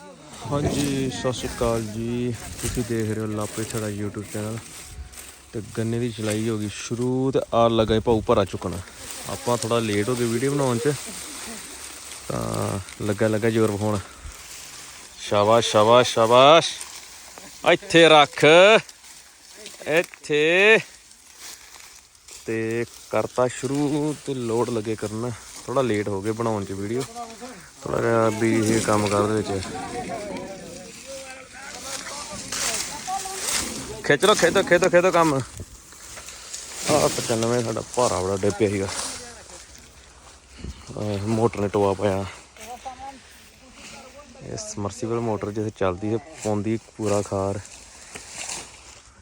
ਹਾਂਜੀ, ਸਤਿ ਸ਼੍ਰੀ ਅਕਾਲ ਜੀ। ਤੁਸੀਂ ਦੇਖ ਰਹੇ ਹੋ ਲਾਪੇ ਸਾਡਾ YouTube ਚੈਨਲ ਤੇ ਗੰਨੇ ਦੀ ਚਲਾਈ ਹੋ ਗਈ ਸ਼ੁਰੂ ਤੇ ਆ ਲੱਗਾ ਈ ਭਾਊ ਭਰਾ ਚੁੱਕਣਾ। ਆਪਾਂ ਥੋੜਾ ਲੇਟ ਹੋ ਗਏ ਵੀਡੀਓ ਬਣਾਉਣ ਚ, ਤਾਂ ਲੱਗਾ ਲੱਗਾ ਜ਼ੋਰ ਹੋਣ ਸ਼ਾਬਾਸ਼ ਸ਼ਾਬਾਸ਼ ਸ਼ਾਬਾਸ਼। ਇੱਥੇ ਰੱਖ। ਇੱਥੇ। ਤੇ ਕਰਤਾ ਸ਼ੁਰੂ ਤੇ ਲੋਡ ਲੱਗੇ ਕਰਨਾ। ਥੋੜਾ ਲੇਟ ਹੋ ਗਏ ਬਣਾਉਣ ਚ ਵੀਡੀਓ ਥੋੜਾ ਜਿਹਾ ਵੀ ਇਹ ਕੰਮ ਕਰਦੇ ਵਿੱਚ। ਖਿੱਚ ਲੋ ਖੇਤੋ ਖੇਤੋ ਖੇਤੋ ਕੰਮ। ਆ 95 ਸਾਡਾ ਭਾਰਾ ਬੜਾ ਡਿੱਪਿਆ ਸੀਗਾ। ਮੋਟਰ ਨੇ ਟੋਆ ਪਾਇਆ। ਇਹ ਸਮਰਸੀਬਲ ਮੋਟਰ ਜਿਸ ਚੱਲਦੀ ਹੈ, ਪਾਉਂਦੀ ਪੂਰਾ ਖਾਰ।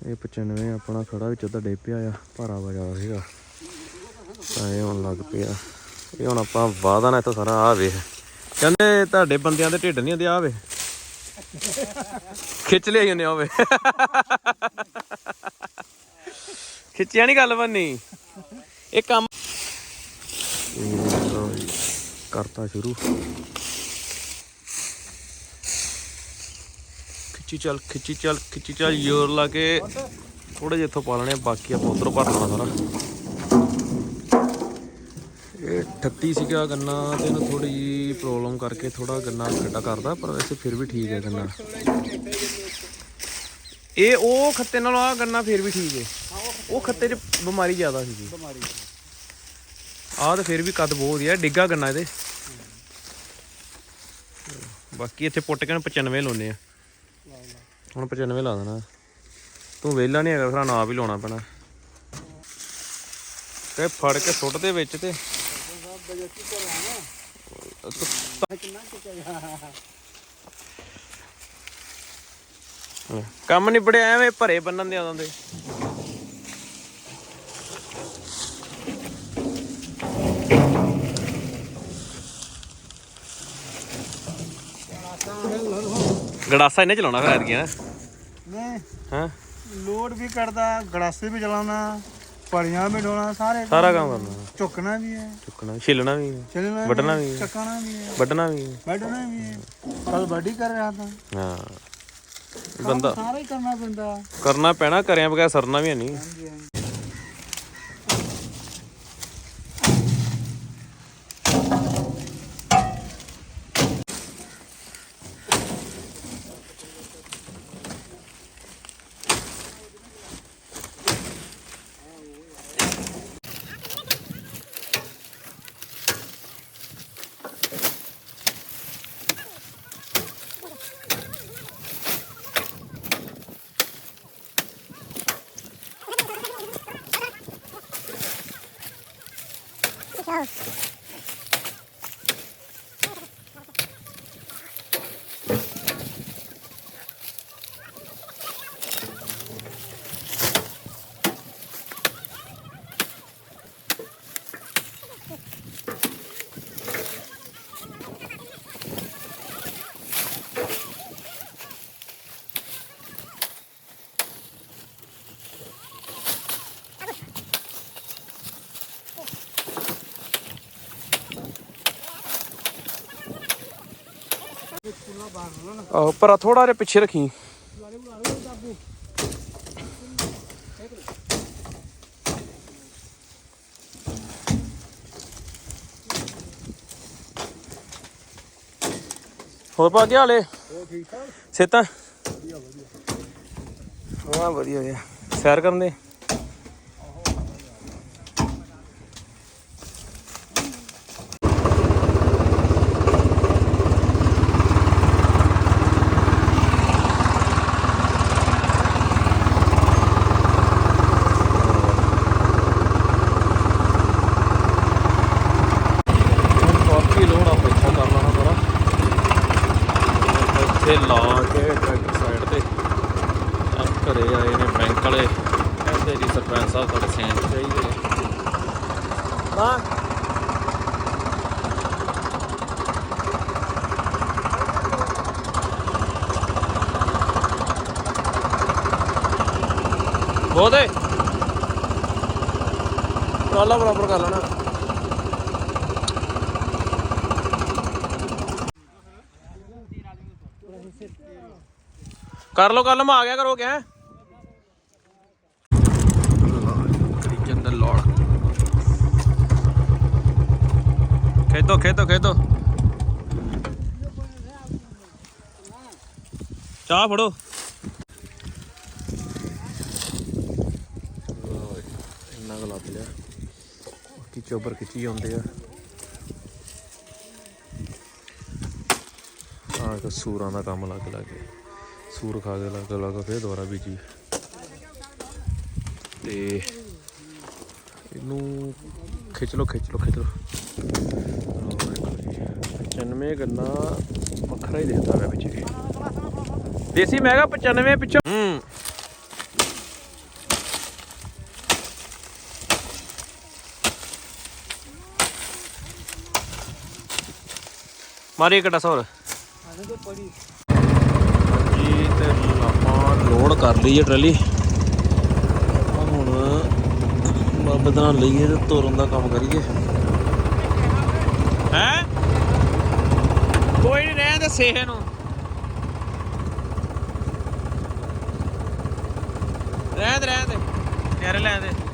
ਇਹ 95 ਆਪਣਾ ਖੜਾ ਵਿੱਚ ਉਹਦਾ ਡਿੱਪਿਆ ਆ, ਭਾਰਾ ਵਜਾ ਸੀਗਾ। ਤਾਂ ਇਹ ਹੁਣ ਲੱਗ ਪਿਆ। ਇਹ ਹੁਣ ਆਪਾਂ ਵਾਦਾ ਨਾ ਇੱਥੋਂ ਸਾਰਾ ਆ ਵੇਖ। ਕਹਿੰਦੇ ਤੁਹਾਡੇ ਬੰਦਿਆਂ ਦੇ ਢਿੱਡ ਨਹੀਂ ਹੁੰਦੇ ਆ ਵੇ। ਖਿੱਚ ਲਿਆ ਉਹਨੇ ਆਵੇ ਖਿੱਚਿਆ ਨਹੀਂ ਗੱਲ ਬੰਨੀ? ਇਹ ਕੰਮ ਕਰਤਾ ਸ਼ੁਰੂ। ਖਿੱਚੀ ਚੱਲ ਖਿੱਚੀ ਚੱਲ ਖਿੱਚੀ ਚੱਲ, ਜ਼ੋਰ ਲਾ ਕੇ ਥੋੜੇ ਜਿਹਾ ਇੱਥੋਂ ਪਾ ਲੈਣੇ ਬਾਕੀ ਆਪਾਂ ਉਧਰੋਂ ਭਰ ਲੈਣਾ ਸਾਰਾ। 38 ਸੀਗਾ ਗੰਨਾ, ਤੇ ਇਹਨੂੰ ਥੋੜੀ ਜੀ ਪ੍ਰੋਬਲਮ ਕਰਕੇ ਥੋੜਾ ਗੰਨਾ ਖੱਟਾ ਕਰਦਾ, ਪਰ ਵੈਸੇ ਫਿਰ ਵੀ ਠੀਕ ਹੈ ਗੰਨਾ। ਇਹ ਉਹ ਖੱਤੇ ਨਾਲੋਂ ਆ ਗੰਨਾ ਫਿਰ ਵੀ ਠੀਕ ਹੈ ਉਹ ਖੱਤੇ 'ਚ ਬਿਮਾਰੀ ਜ਼ਿਆਦਾ ਸੀਗੀ। ਬਿਮਾਰੀ ਆਹ ਤਾਂ ਫਿਰ ਵੀ ਕੱਦ ਬਹੁਤ ਵਧੀਆ, ਡਿੱਗਾ ਗੰਨਾ ਇਹਦੇ। ਬਾਕੀ ਇੱਥੇ ਪੁੱਟ ਕੇ 95 ਲਾਉਨੇ ਆ। ਹੁਣ 95 ਲਾ ਦੇਣਾ। ਤੂੰ ਵਿਹਲਾ ਨਹੀਂ ਹੈਗਾ, ਫਿਰ ਨਾ ਵੀ ਲਾਉਣਾ ਪੈਣਾ। ਤੇ ਫੜ ਕੇ ਸੁੱਟ ਦੇ ਵਿੱਚ ਤੇ। ਕਿੰਨਾ ਕੰਮ ਨਿਬੜਿਆ ਐਵੇਂ ਭਰੇ ਬੰਨਣ ਦੇ ਆਉਂਦੇ ਗੜਾਸਾ ਇਹਨੇ ਚਲਾਉਣਾ ਫਿਰ ਐਤਕੀ ਨਾ ਨਹੀਂ। ਹਾਂ? ਲੋਡ ਵੀ ਕਰਦਾ ਗੜਾਸੇ ਵੀ ਚਲਾਉਣਾ। ਪੜੀਆਂ ਵੀ ਡੋਣਾ ਸਾਰੇ ਸਾਰਾ ਕੰਮ ਕਰਨਾ। ਝੁਕਣਾ ਵੀ ਹੈ। ਚੁੱਕਣਾ ਵੀ, ਛਿੱਲਣਾ ਵੀ ਹੈ, ਚੱਲਣਾ ਵੱਢਣਾ ਵੀ ਹੈ। ਚੱਕਣਾ ਵੀ ਹੈ। ਵੱਢਣਾ ਵੀ ਹੈ। ਬੈਠਣਾ ਵੀ ਹੈ। ਕੱਲ ਬਾਡੀ ਕਰ ਰਿਹਾ ਤਾਂ। ਹਾਂ। ਬੰਦਾ ਸਾਰਾ ਹੀ ਕਰਨਾ ਪੈਂਦਾ। ਕਰਨਾ ਪੈਣਾ ਕਰਿਆ ਬਗੈਰ ਸਰਨਾ ਵੀ ਨਹੀਂ। ਹਾਂਜੀ ਹਾਂਜੀ। ਆਹੋ ਪਰ ਥੋੜਾ ਜਿਹਾ ਪਿੱਛੇ ਰੱਖੀ। ਹੋਰ ਪਾ ਗਿਆ ਹਲੇ ਉਹ ਠੀਕ ਠਾਕ? ਸੇਤਾ ਵਧੀਆ ਵਧੀਆ। ਹਾਂ ਵਧੀਆ ਵਧੀਆ। ਸੈਰ ਕਰਨ ਦੇ ਕਾਫੀ ਲੋਡ ਆਪਾਂ ਇੱਥੋਂ ਕਰ ਲੈਣਾ ਸਾਰਾ ਇੱਥੇ ਲਾ ਕੇ ਟਰੈਕਟਰ ਸਾਈਡ ਤੇ ਆ ਘਰੇ ਆਏ ਨੇ ਬੈਂਕ ਵਾਲੇ ਕਹਿੰਦੇ ਜੀ ਸਰਪੰਚ ਸਾਹਿਬ ਤੁਹਾਡੇ ਸੈਨ ਚਾਹੀਦੇ ਨੇ ਹਾਂ ਬੋਦੇ ਟਰਾਲਾ ਬਰਾਬਰ ਕਰ ਲੈਣਾ। ਕਰ ਲੋ ਕੱਲ ਆ ਗਿਆ ਕਰੋ ਕਿਆ? ਕਰੀ ਲੋੜ। ਖੇਤੋ ਖੇਤੋ ਖੇਤੋ। ਚਾਹ ਫੜੋ ਲਓ ਜੀ, ਇੰਨਾ ਕੁ ਲੱਭ ਲਿਆ ਬਾਕੀ ਚੋਬਰ ਖਿੱਚੀ ਆਉਂਦੇ ਆ। ਆਹ ਇੱਕ ਸੂਰਾਂ ਦਾ ਕੰਮ ਲੱਗ ਲੱਗ ਗਿਆ ਸੂਰ ਖਾ ਕੇ ਲੱਗ ਲੱਗ ਫੇਰ ਦੁਬਾਰਾ ਬੀਜੀ। ਤੇ ਇਹਨੂੰ ਖਿੱਚ ਲੋ ਖਿੱਚ ਲੋ ਖਿੱਚ ਲੋ 95 ਗੱਲਾਂ ਵੱਖਰਾ ਹੀ ਦੇਖਦਾ ਪਿਆ ਵਿੱਚ ਇਹ। ਦੇਸੀ ਮਹਿੰਗਾ 95 ਪਿੱਛੋਂ। ਮਾਰੀ ਕਟਾ ਸੌਰ ਜੀ ਤੇ ਆਪਾਂ ਲੋਡ ਕਰ ਲਈ ਹੈ ਟਰਾਲੀ। ਆਪਾਂ ਹੁਣ ਬਾਬੇ ਦਾ ਲਈਏ ਤੇ ਤੋਰਨ ਦਾ ਕੰਮ ਕਰੀਏ। ਹੈ? ਕੋਈ ਨਹੀਂ ਰਹਿਣ ਦੇ ਸੇਹ ਨੂੰ। ਰਹਿਣ ਦੇ ਰਹਿਣ ਦੇ। ਨੇਰੇ ਲੈ ਦੇ।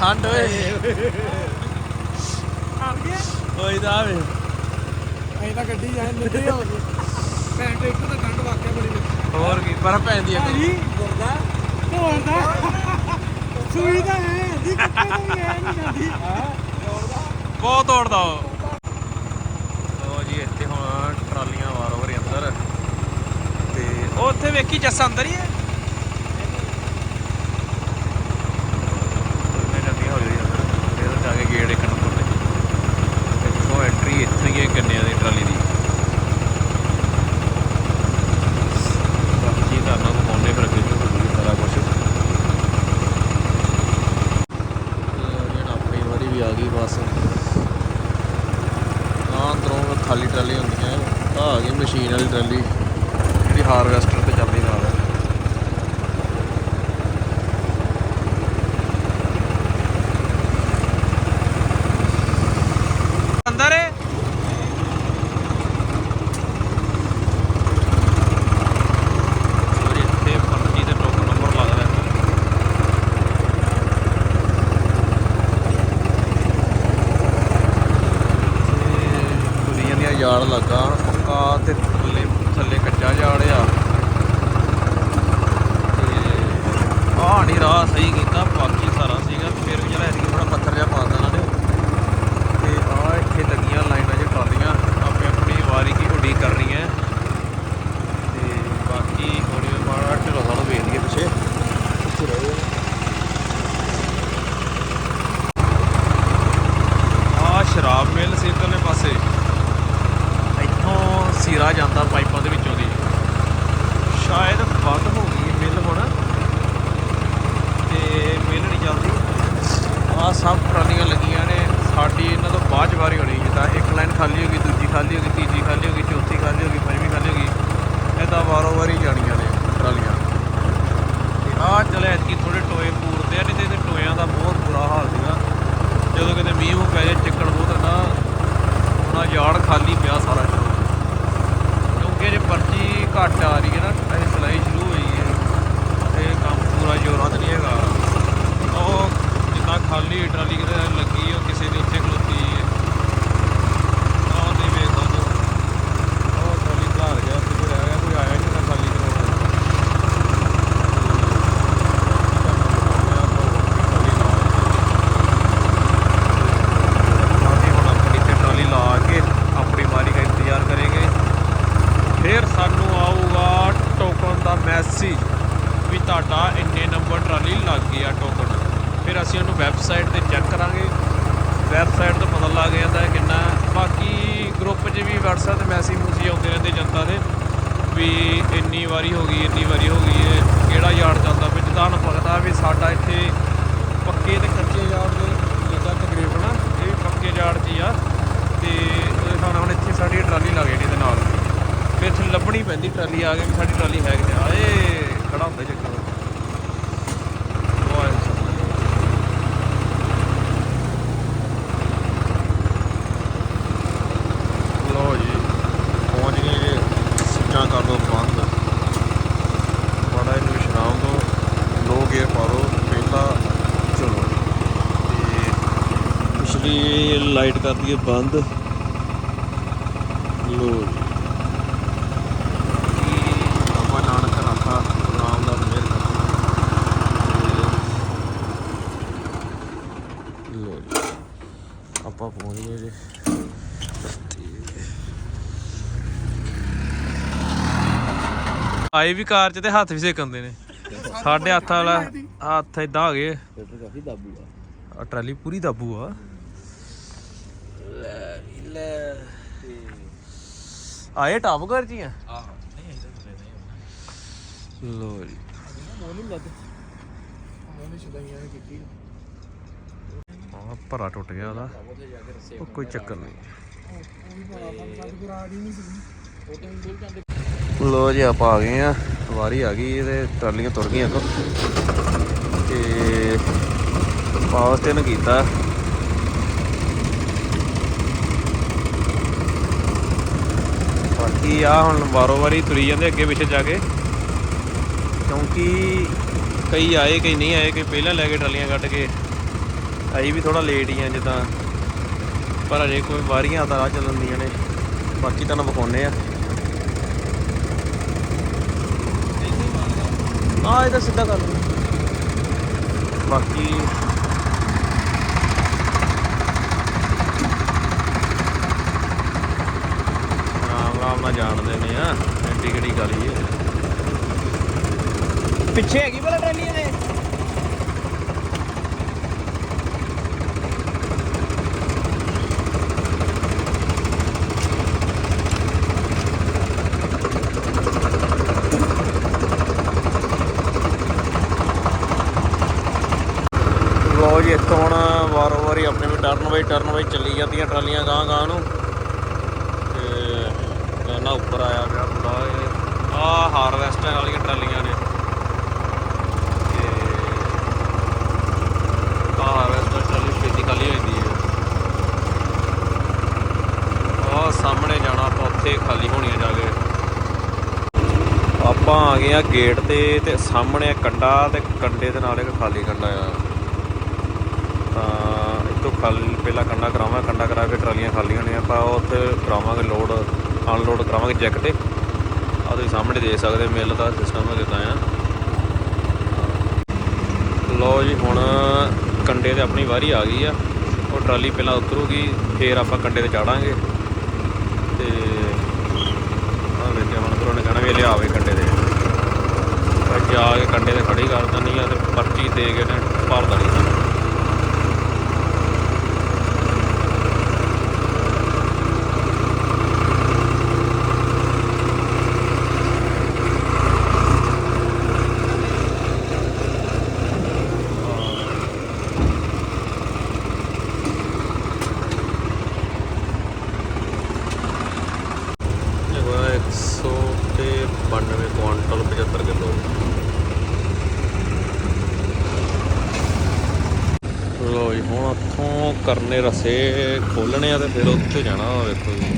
ਆ? ਗਿਆ ਓਏ ਦਾ ਵੇ ਅਸੀਂ ਤਾਂ ਗੱਡੀ ਜਾਏ ਨਿੱਕੇ ਹੋ ਗਏ ਭੈਣ ਟਰੈਕਟਰ ਤਾਂ ਗੰਢ ਵਾਕਿਆ ਬੜੀ ਲੱਗੀ। ਹੋਰ ਕੀ ਬਰਫ ਪੈਂਦੀ ਆ ਭਾਜੀ ਗੁਰਦਾ ਢੋਲਦਾ ਸੂਈ ਤਾਂ ਹੈ ਦੀ ਤਾਂ ਵੀ ਹੈ ਨਹੀਂ ਜਾਂਦੀ। ਬਹੁਤ ਤੋੜਦਾ ਉਹ। ਲੋ ਜੀ ਇੱਥੇ ਹੁਣ ਟਰਾਲੀਆਂ ਵਾਰ ਵਾਰੀ ਅੰਦਰ। ਤੇ ਉਹ ਉੱਥੇ ਵੇਖੀ ਜੱਸਾ ਅੰਦਰ ਹੀ ਹੈ ਮੈਂ ਜਾਂਦੀ ਹੌਲੀ ਹੌਲੀ ਅੰਦਰ ਫਿਰ ਜਾ ਕੇ ਗੇਟ ਇੱਕ ਨੰਬਰ ਤੇ ਇੱਥੋਂ ਐਂਟਰੀ ਇੱਥੇ ਹੀ ਹੈ ਗੰਨਿਆਂ ਦੀ ਟਰਾਲੀ ਦੀ ਬਾਕੀ ਤਾਂ ਨਾ ਘੁਮਾਉਂਦੇ ਫਿਰ ਅੱਗੇ ਨੂੰ ਸਾਰਾ ਕੁਝ ਜਿਹੜਾ ਆਪਣੀ ਵਾਰੀ ਵੀ ਆ ਗਈ ਬਸ ਆਹ ਅੰਦਰੋਂ ਖਾਲੀ ਟਰਾਲੀ ਹੁੰਦੀਆਂ ਆ ਆ ਗਈ ਮਸ਼ੀਨ ਵਾਲੀ ਟਰਾਲੀ ਜਿਹੜੀ ਹਾਰਵੈਸਟਰ ਮੈਸੇਜ ਮੂਸੀ ਆਉਂਦੇ ਰਹਿੰਦੇ ਜਨਤਾ ਦੇ ਵੀ ਇੰਨੀ ਵਾਰੀ ਹੋ ਗਈ, ਇੰਨੀ ਵਾਰੀ ਹੋ ਗਈ ਹੈ, ਕਿਹੜਾ ਯਾਰਡ ਚੱਲਦਾ ਪਿਆ ਜਿੱਦਾਂ ਤੁਹਾਨੂੰ ਪਤਾ ਵੀ ਸਾਡਾ ਇੱਥੇ ਪੱਕੇ ਤੇ ਕੱਚੇ ਯਾਰਡ ਦੇ ਜਿੱਦਾਂ ਤਕਰੀਬਨ ਇਹ ਵੀ ਪੱਕੇ ਯਾਰਡ 'ਚ ਹੀ ਆ ਤੇ ਉਹਦੇ ਹੁਣ ਇੱਥੇ ਸਾਡੀ ਟਰਾਲੀ ਲੱਗ ਜਾਣੀ ਇਹਦੇ ਨਾਲ। ਫਿਰ ਇੱਥੇ ਲੱਭਣੀ ਪੈਂਦੀ ਟਰਾਲੀ ਆ ਕੇ ਵੀ ਸਾਡੀ ਟਰਾਲੀ ਹੈ ਕਿਤੇ ਆਏ, ਖੜਾ ਹੁੰਦਾ ਚੱਕਰ ਉਹ ਆਏ ਲੋ ਜੀ ਪਹੁੰਚ ਗਏ ਜੀ ਸਿੱਟਾਂ ਕਰ ਦੋ ਬੰਦ ਬੜਾ ਇਹਨੂੰ ਵਿਸ਼ਰਾਮ ਦੋ ਲੋ ਗੇਅਰ ਪਾਰੋ ਪਹਿਲਾ ਚਲੋ ਤੇ ਪਿਛਲੀ ਲਾਈਟ ਕਰ ਦਈਏ ਬੰਦ। ਲੋ ਜੀ। ਬਾਬਾ ਨਾਨਕ ਰਾਖਾ ਰਾਮ ਦਾ ਮਿਹਰ ਲੋ ਜੀ। ਆਪਾਂ ਪਹੁੰਚ ਗਏ ਜੀ। ਆਏ ਵੀ ਕਾਰ 'ਚ ਤੇ ਹੱਥ ਵੀ ਸੇਕੰਦੇ ਨੇ। ਸਾਡੇ ਹੱਥ ਵਾਲਾ ਹੱਥ ਇਦਾਂ ਹੋ ਗਏ। ਕਾਫੀ ਦਾਬੂ ਆ। ਆ ਟਰਾਲੀ ਪੂਰੀ ਦਾਬੂ ਆ। ਲੈ। ਲੈ ਆਏ ਟਾਪ ਘਰ ਜੀ ਆ? ਆਹ। ਲੋ ਜੀ। ਮੋਨੂੰ ਲੱਗ। ਮੋਨੂੰ ਛਦਾਈਆਂ ਕੀਤੀ ਆ ਭਰਾ ਟੁੱਟ ਗਿਆ ਉਹਦਾ। ਉੱਥੇ ਜਾ ਕੇ ਰਸੇ ਉਹ ਕੋਈ ਚੱਕਰ ਨਹੀਂ। ਨਹੀਂ ਤਾਂ ਲੋ ਜੀ ਆਪਾਂ ਆ ਗਏ ਆ। ਵਾਰੀ ਆ ਗਈ ਇਹਦੇ ਟਰਾਲੀਆਂ ਤੁਰ ਗਈਆਂ ਅੱਗੋਂ। ਤੇ ਪਾਵਰ ਤੇ ਨਾ ਕੀਤਾ। ਬਾਕੀ ਆ ਹੁਣ ਵਾਰੋ ਵਾਰੀ ਤੁਰੀ ਜਾਂਦੇ ਅੱਗੇ ਪਿੱਛੇ ਜਾ ਕੇ। ਕਿਉਂਕਿ ਕਈ ਆਏ ਕਈ ਨਹੀਂ ਆਏ ਕਈ ਪਹਿਲਾਂ ਲੈ ਕੇ ਟਰਾਲੀਆਂ ਕੱਢ ਕੇ। ਅਸੀਂ ਵੀ ਥੋੜਾ ਲੇਟ ਹੀ ਆ ਜਿੱਦਾਂ। ਪਰ ਅਜੇ ਕੋਈ ਵਾਰੀਆਂ ਤਾਂ ਰਾਹ ਚੱਲਣਦੀਆਂ ਨੇ। ਬਾਕੀ ਤੁਹਾਨੂੰ ਵਿਖਾਉਨੇ ਆ। ਆ ਇਹ ਤਾਂ ਸਿੱਧਾ ਕਰ ਬਾਕੀ ਜਾਣਦੇ ਨੇ ਆ। ਐਡੀ ਕਿਹੜੀ ਗੱਲ ਹੀ ਹੈ। ਪਿੱਛੇ ਹੈਗੀ ਬਲਾ ਟਰਾਲੀ ਇਹਦੇ। ਲੋ ਜੀ ਇੱਥੋਂ ਹੁਣ ਵਾਰੋ ਵਾਰੀ ਆਪਣੇ ਵੀ ਟਰਨ ਬਾਈ ਟਰਨ ਬਾਈ ਚੱਲੀ ਜਾਂਦੀਆਂ ਟਰਾਲੀਆਂ ਗਾਂ ਗਾਂ ਨੂੰ ਤੇ ਗਾਨਾ ਉੱਪਰ ਆਇਆ ਪਿਆ ਥੋੜਾ ਆ ਹਾਰਵੈਸਟਰ ਵਾਲੀਆਂ ਟਰਾਲੀਆਂ ਨੇ ਤੇ ਆ ਹਾਰਵੈਸਟਰ ਟਰਾਲੀ ਛੇਤੀ ਖਾਲੀ ਹੋ ਜਾਂਦੀ ਹੈ ਉਹ ਸਾਹਮਣੇ ਜਾਣਾ ਆਪਾਂ ਉੱਥੇ ਖਾਲੀ ਹੋਣੀਆਂ ਜਾ ਕੇ ਆਪਾਂ ਆ ਗਏ ਆ ਗੇਟ ਤੇ ਤੇ ਸਾਹਮਣੇ ਕੰਡਾ ਤੇ ਕੰਡੇ ਦੇ ਨਾਲ ਇੱਕ ਖਾਲੀ ਕੰਡਾ ਆ। ਤਾਂ ਇੱਥੋਂ ਖਾਲੀ ਪਹਿਲਾਂ ਕੰਡਾ ਕਰਾਵਾਂ ਕੰਡਾ ਕਰਾ ਕੇ ਟਰਾਲੀਆਂ ਖਾਲੀਆਂ ਨੇ। ਆਪਾਂ ਉੱਥੇ ਕਰਾਵਾਂਗੇ ਲੋਡ ਅਨਲੋਡ ਕਰਾਵਾਂਗੇ ਜੈਕ ਤੇ। ਆ ਤੁਸੀਂ ਸਾਹਮਣੇ ਦੇਖ ਸਕਦੇ ਮਿਲ ਦਾ ਸਿਸਟਮ ਕਿਦਾਂ ਆ। ਲੋ ਜੀ, ਹੁਣ ਕੰਡੇ ਤੇ ਆਪਣੀ ਵਾਰੀ ਆ ਗਈ ਆ। ਉਹ ਟਰਾਲੀ ਪਹਿਲਾਂ ਉਤਰੂਗੀ, ਫੇਰ ਆਪਾਂ ਕੰਡੇ ਤੇ ਚਾੜਾਂਗੇ। ਤੇ ਆ ਵੇਖਿਆ ਹੁਣ ਫਿਰ ਉਹਨੇ ਕਹਿਣਾ ਵੀ ਲਿਆਵੇ ਕੰਡੇ ਜਾ ਕੇ ਕੰਡੇ ਤੇ ਖੜੀ ਕਰ ਦਿੰਦੀ ਆ ਤੇ ਪਰਚੀ ਦੇ ਕੇ ਨੇ ਭਰ ਦੇਣੀ ਸਾਨੂੰ ਇਹ ਹੋਇਆ 100 ਤੇ 92 ਕੁਆਂਟਲ 75 ਕਿਲੋ ਲੋ ਜੀ ਹੁਣ ਉੱਥੋਂ ਕਰਨੇ ਰਸੇ ਖੋਲਣੇ ਆ ਤੇ ਫਿਰ ਉੱਥੇ ਜਾਣਾ ਵਾ ਵੇਖੋ ਜੀ।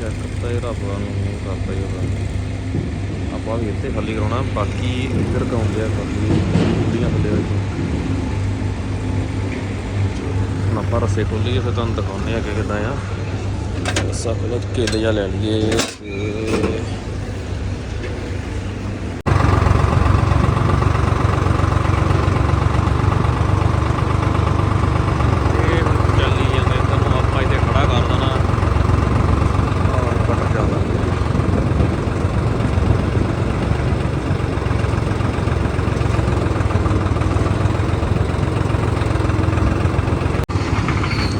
ਚੈੱਕ ਤਾਂ ਇਹ ਰੱਬ ਨੂੰ ਕਰਦਾ ਹੀ ਉਹਦਾ। ਆਪਾਂ ਵੀ ਇੱਥੇ ਖਾਲੀ ਕਰਾਉਣਾ, ਬਾਕੀ ਇੱਧਰ ਕਾਉਂਦੇ ਆ ਖਾਲੀ ਕੁੜੀਆਂ ਥੱਲੇ ਵਿੱਚ ਹੁਣ ਆਪਾਂ ਰਸੇ ਖੋਲੀਏ ਫਿਰ ਤੁਹਾਨੂੰ ਦਿਖਾਉਂਦੇ ਆ ਕਿ ਕਿਦਾਂ ਆ। ਰਸਾ ਖੋਲੋ ਕੇਲੇ ਜਾ ਲੈ ਲਈਏ। ਤੇ ਹੁਣ ਚੱਲੀ ਜਾਂਦੇ ਤੁਹਾਨੂੰ ਆਪਾਂ ਇੱਥੇ ਖੜਾ ਕਰ ਦੇਣਾ ਔਰ ਕੱਟ ਜਾਂਦਾ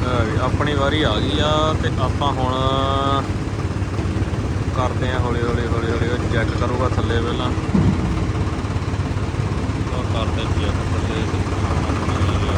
ਹਾਂ ਵੀ ਆਪਣੀ ਵਾਰੀ ਆ ਗਈ ਆ ਤੇ ਆਪਾਂ ਹੁਣ ਕਰਦੇ ਆ ਹੌਲੀ ਹੌਲੀ ਹੌਲੀ ਹੌਲੀ ਉਹ ਚੈੱਕ ਕਰੂਗਾ ਥੱਲੇ ਪਹਿਲਾਂ। ਉਹ ਕਰਦੇ ਚੈੱਕ ਥੱਲੇ ਤੇ ਖਾਣਾ ਬਣਾਈ ਜਾ।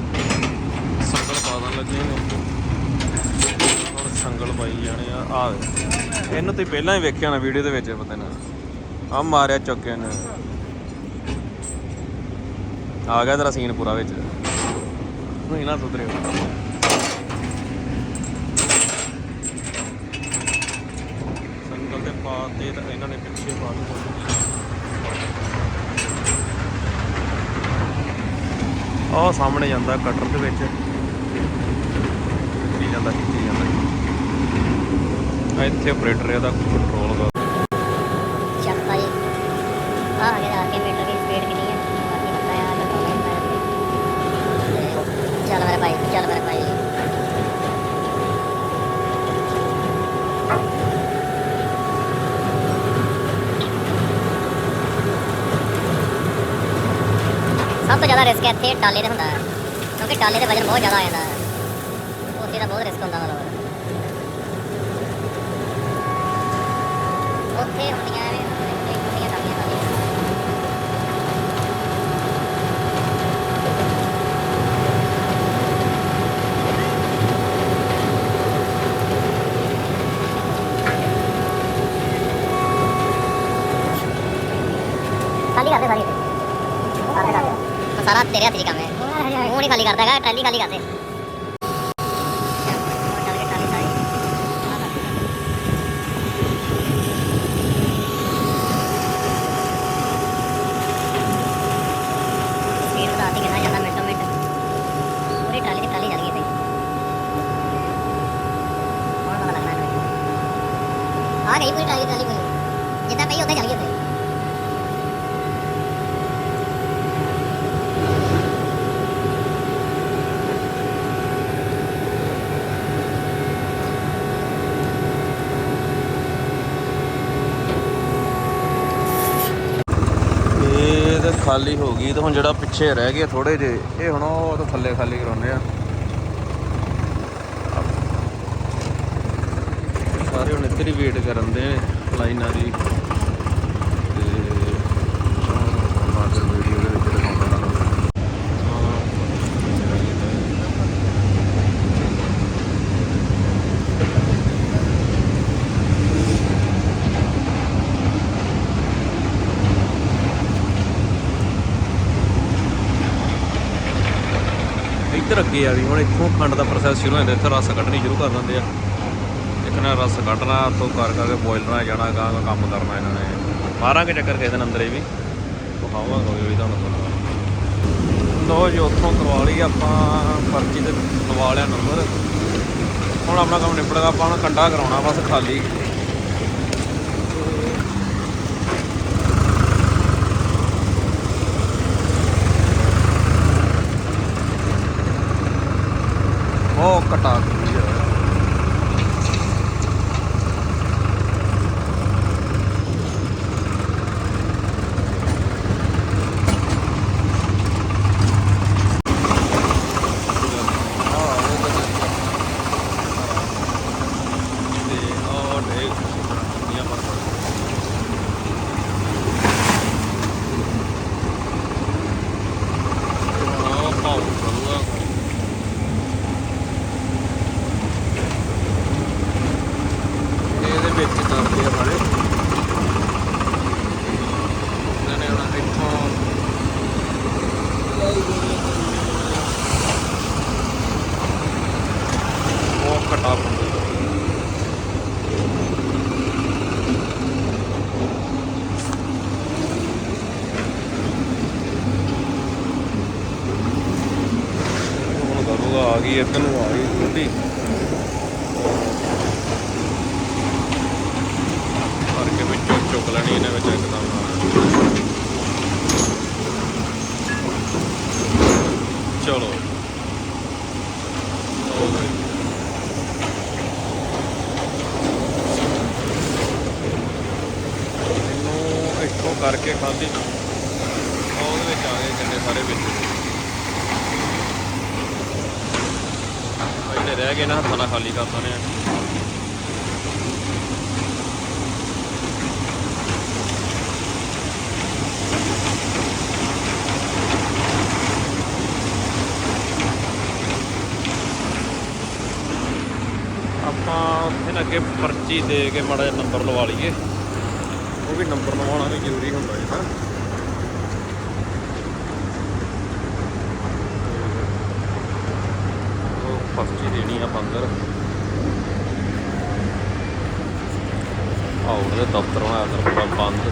ਸੰਗਲ ਪਾ ਦੇਣ ਲੱਗੇ ਨੇ ਹੁਣ ਸੰਗਲ ਪਾਈ ਜਾਣੇ ਆ ਇਹਨੂੰ ਤੁਸੀਂ ਪਹਿਲਾਂ ਹੀ ਵੇਖਿਆ ਨਾ ਵੀਡੀਓ ਦੇ ਵਿੱਚ, ਪਤਾ ਨਾ ਆ ਮਾਰਿਆ ਚੁੱਕਿਆ ਨੇ। ਆ ਗਿਆ ਤੇਰਾ ਸੀਨ ਪੂਰਾ ਵਿੱਚ। ਨਹੀਂ ਨਾ ਸੁਧਰੇ ਸੰਗਲ ਤੇ ਪਾ ਤੇ ਇਹਨਾਂ ਨੇ ਪਿੱਛੇ ਪਾ ਦਿੱਤਾ। ਉਹ ਸਾਹਮਣੇ ਜਾਂਦਾ ਕਟਰ ਦੇ ਵਿੱਚ ਖਿੱਚੀ ਜਾਂਦਾ ਖਿੱਚੀ ਜਾਂਦਾ ਆ ਇੱਥੇ ਆਪਰੇਟਰ ਇਹਦਾ ਕੰਟਰੋਲ ਕਰ। ਚੱਲ ਭਾਈ ਆ ਗਿਆ ਆ ਕੇ ਮੀਟਰ ਦੀ ਸਪੀਡ ਕਿੰਨੀ ਹੈ ਬਾਕੀ ਪਤਾ ਹੈ ਆ। ਚੱਲ ਮੇਰੇ ਭਾਈ, ਚੱਲ ਮੇਰੇ ਭਾਈ। ਸਭ ਤੋਂ ਜ਼ਿਆਦਾ ਰਿਸਕ ਇੱਥੇ ਟਾਲੇ ਦਾ ਹੁੰਦਾ ਕਿਉਂਕਿ ਟਾਲੇ ਦੇ ਵਜਨ ਬਹੁਤ ਜ਼ਿਆਦਾ ਆ ਜਾਂਦਾ ਹੈ ਉੱਥੇ ਦਾ ਬਹੁਤ ਰਿਸਕ ਹੁੰਦਾ ਮਤਲਬ ਉੱਥੇ ਇੱਥੇ ਹੁੰਦੀਆਂ ਐਵੇਂ ਹੁੰਦੀਆਂ ਕਰਦੀਆਂ ਸਾਡੀਆਂ ਖਾਲੀ ਕਰਦੇ ਸਾਰੀ ਸਾਰੇ ਕਰਦੇ ਸਾਰਾ ਤੇਰੇ ਹੱਥ 'ਚ ਕੰਮ ਹੈ। ਉਹ ਨਹੀਂ ਖਾਲੀ ਕਰਦਾ ਹੈਗਾ ਟਰਾਲੀ ਖਾਲੀ ਕਰਦੇ ਚੱਲ ਕੇ ਟਰਾਲੀ ਸਾਰੀ ਸਪੀਡ ਵਧਾਤੀ ਕਿੰਨਾ ਜਾਂਦਾ ਮਿੰਟੋ ਮਿੰਟ ਪੂਰੀ ਟਰਾਲੀ ਦੀ ਟਰਾਲੀ ਚੱਲ ਗਈ ਤੇ ਹੁਣ ਪਤਾ ਲੱਗਣਾ ਇਹਨੂੰ ਆ ਗਈ ਪੂਰੀ ਟਰਾਲੀ ਟਰਾਲੀ ਪੂਰੀ ਜਿੱਦਾਂ ਪਈ ਉੱਦਾਂ ਚੱਲ ਗਈ ਉੱਥੇ ਇਹ ਤਾਂ ਗੀਤ ਹੁਣ ਜਿਹੜਾ ਪਿੱਛੇ ਰਹਿ ਗਿਆ ਥੋੜੇ ਜੇ ਇਹ ਹੁਣ ਉਹ ਤਾਂ ਥੱਲੇ ਖਾਲੀ ਕਰਾਉਂਦੇ ਆ। ਸਾਰੇ ਹੁਣ ਇੱਧਰ ਹੀ ਵੇਟ ਕਰਨ ਦੇ ਲਾਈਨਾਂ ਦੀ ਤੇ ਬਾਅਦ ਵੀਡੀਓ ਦੇ ਵਿੱਚ ਦਿਖਾਉਂਦਾ ਤੁਹਾਨੂੰ ਇੱਧਰ ਅੱਗੇ ਆ ਵੀ ਹੁਣ ਇੱਥੋਂ ਖੰਡ ਦਾ ਪ੍ਰੋਸੈਸ ਸ਼ੁਰੂ ਹੋ ਜਾਂਦਾ, ਇੱਥੇ ਰਸ ਕੱਢਣੀ ਸ਼ੁਰੂ ਕਰ ਦਿੰਦੇ ਆ। ਇੱਕ ਨੇ ਰਸ ਕੱਢਣਾ ਤੋਂ ਕਰ ਕਰਕੇ ਬੋਇਲਰਾਂ ਜਾਣਾ, ਗਾਂ ਦਾ ਕੰਮ ਕਰਨਾ ਇਹਨਾਂ ਨੇ। ਮਾਰਾਂਗੇ ਚੱਕਰ ਕਿਸੇ ਦਿਨ ਅੰਦਰ ਇਹ ਵੀ। ਵਿਖਾਵਾਂਗੇ ਹੌਲੀ ਹੌਲੀ ਤੁਹਾਨੂੰ ਸਾਰਾ। ਲਓ ਜੀ, ਉੱਥੋਂ ਕਰਵਾ ਲਈ ਆਪਾਂ ਪਰਚੀ ਤੇ ਲਵਾ ਲਿਆ ਨੰਬਰ ਹੁਣ ਆਪਣਾ ਕੰਮ ਨਿਬੜਦਾ ਆਪਾਂ ਹੁਣ ਕੰਡਾ ਕਰਾਉਣਾ ਬਸ ਖਾਲੀ। 也跟我一徒弟。ਇਹਨੇ ਰਹਿ ਗਏ ਨਾ, ਹੱਥਾਂ ਨਾਲ ਖਾਲੀ ਕਰ ਦੇਣੇ ਆ। ਆਪਾਂ ਉੱਥੇ ਨਾ ਅੱਗੇ ਪਰਚੀ ਦੇ ਕੇ ਮਾੜਾ ਜਿਹਾ ਨੰਬਰ ਲਵਾ ਲਈਏ। ਉਹ ਵੀ ਨੰਬਰ ਲਵਾਉਣਾ ਵੀ ਜ਼ਰੂਰੀ ਹੁੰਦਾ ਹੈ ਨਾ ਉਹ ਪਰਚੀ ਦੇਣੀ ਆ ਬੰਦਰ ਆਹ ਉਹਦੇ ਦਫ਼ਤਰ ਹੋਣਾ ਪੂਰਾ ਬੰਦ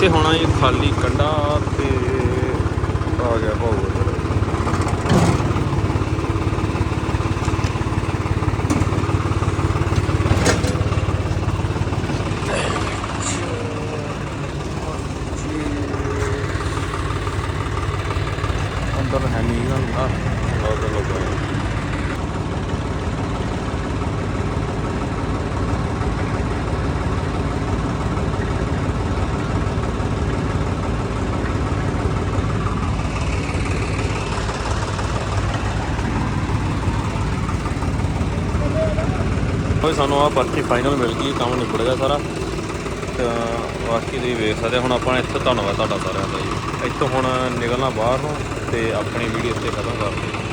ਤੇ ਹੋਣਾ ਇਹ ਖਾਲੀ ਕੰਡਾ ਤੇ ਆ ਗਿਆ ਭਾਊ ਇੱਧਰ। ਅੰਦਰ ਹੈ ਨਹੀਂ ਨਾ ਉਹਦੇ ਲੋਕਾਂ ਓਏ ਸਾਨੂੰ ਆ ਪਰਚੀ ਫਾਈਨਲ ਮਿਲ ਗਈ, ਕੰਮ ਨਿਬੜ ਗਿਆ ਸਾਰਾ ਤਾਂ ਬਾਕੀ ਤੁਸੀਂ ਵੇਖ ਸਕਦੇ ਹੋ। ਹੁਣ ਆਪਾਂ ਇੱਥੇ ਧੰਨਵਾਦ ਤੁਹਾਡਾ ਸਾਰਿਆਂ ਦਾ ਜੀ ਇੱਥੋਂ ਹੁਣ ਨਿਕਲਣਾ ਬਾਹਰ ਨੂੰ ਤੇ ਆਪਣੀ ਵੀਡੀਓ ਇੱਥੇ ਖਤਮ ਕਰਦੇ ਹਾਂ